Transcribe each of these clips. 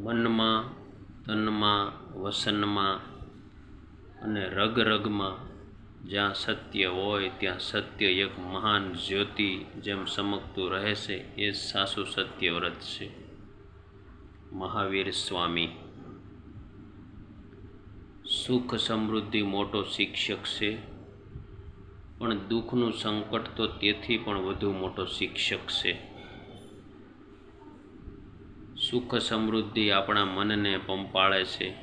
મનમાં, તનમાં, વસનમાં અને રગ રગમાં જ્યાં સત્ય હોય, ત્યાં સત્ય એક મહાન જ્યોતિ જેમ ચમકતું રહેશે, એ સાસુ સત્યવ્રત છે. મહાવીર સ્વામી. સુખ સમૃદ્ધિ મોટો શિક્ષક છે, પણ દુઃખનું સંકટ તો તેથી પણ વધુ મોટો શિક્ષક છે. સુખ સમૃદ્ધિ આપણા મનને પંપાળે છે.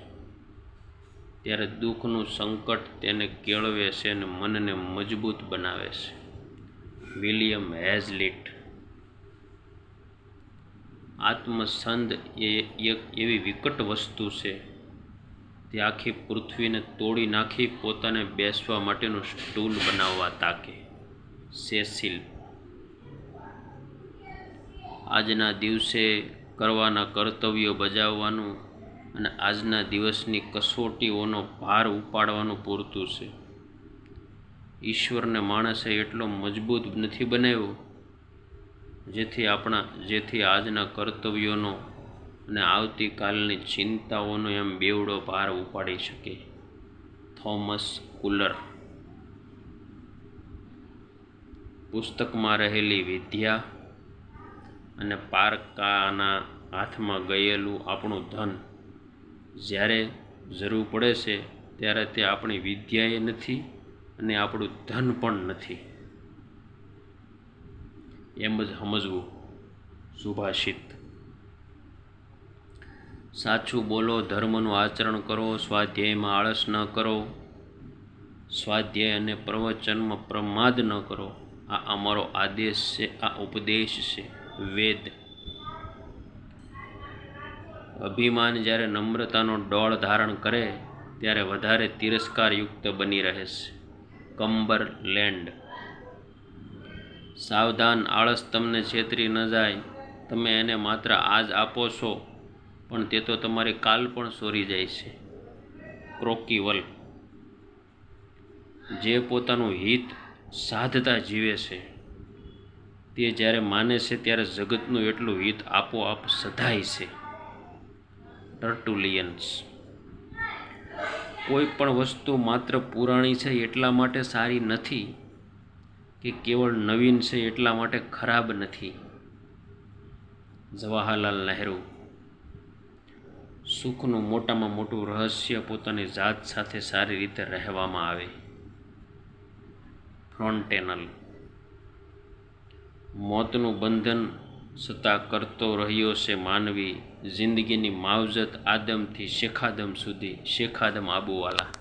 ત્યારે દુઃખનું સંકટ તેને કેળવે છે અને મનને મજબૂત બનાવે છે. વિલિયમ હેઝલિટ. આત્મસંદ એ એક એવી વિકટ વસ્તુ છે. તે આખી પૃથ્વીને તોડી નાખી પોતાને બેસવા માટેનું સ્ટૂલ બનાવવા તાકે. સેસિલ. આજના દિવસે કરવાના કર્તવ્યો બજાવવાનું અને આજના દિવસની કસોટીઓનો ભાર ઉપાડવાનું પૂરતું છે. ઈશ્વરને માણસે એટલો મજબૂત નથી બનાવ્યો, જેથી આપણા, જેથી આજના કર્તવ્યોનો અને આવતીકાલની ચિંતાઓનો એમ બેવડો ભાર ઉપાડી શકે. થોમસ કુલર. પુસ્તકમાં રહેલી વિદ્યા અને પારકાના હાથમાં ગયેલું આપણું ધન જ્યારે જરૂર પડે છે, ત્યારે તે આપણી વિદ્યાએ નથી અને આપણું ધન પણ નથી. એમ જ સમજવું સુભાષિત. સાચું બોલો, ધર્મનું આચરણ કરો, સ્વાધ્યાયમાં આળસ ન કરો, સ્વાધ્યાય અને પ્રવચનમાં પ્રમાદ ન કરો. આ અમારો આદેશ છે, આ ઉપદેશ છે. વેદ. અભિમાન જ્યારે નમ્રતાનો ડોળ ધારણ કરે, ત્યારે વધારે તિરસ્કારયુક્ત બની રહે છે. Cumberland. સાવધાન આળસ તમને છેતરી ન જાય, તમે એને માત્ર આજ આપો છો, પણ તે તો તમારી કાલ પણ સોરી જાય છે. ક્રોકીવલ. જે પોતાનું હિત સાધતા જીવે છે. તે જ્યારે માને છે ત્યારે જગતનું એટલું હિત આપોઆપ સધાય છે. ટર્ટુલિયન્સ. કોઈ પણ વસ્તુ માત્ર પુરાણી છે એટલા માટે સારી નથી કે કેવળ નવીન છે એટલા માટે ખરાબ નથી. જવાહરલાલ નહેરુ. સુખનું મોટામાં મોટું રહસ્ય પોતાની જાત સાથે સારી રીતે રહેવામાં આવે. ફ્રોન્ટેનલ. મોતનું બંધન છતાં કરતો રહ્યો છે માનવી જિંદગીની માવજત આદમથી શેખાદમ સુધી શેખાદમ આબુવાલા.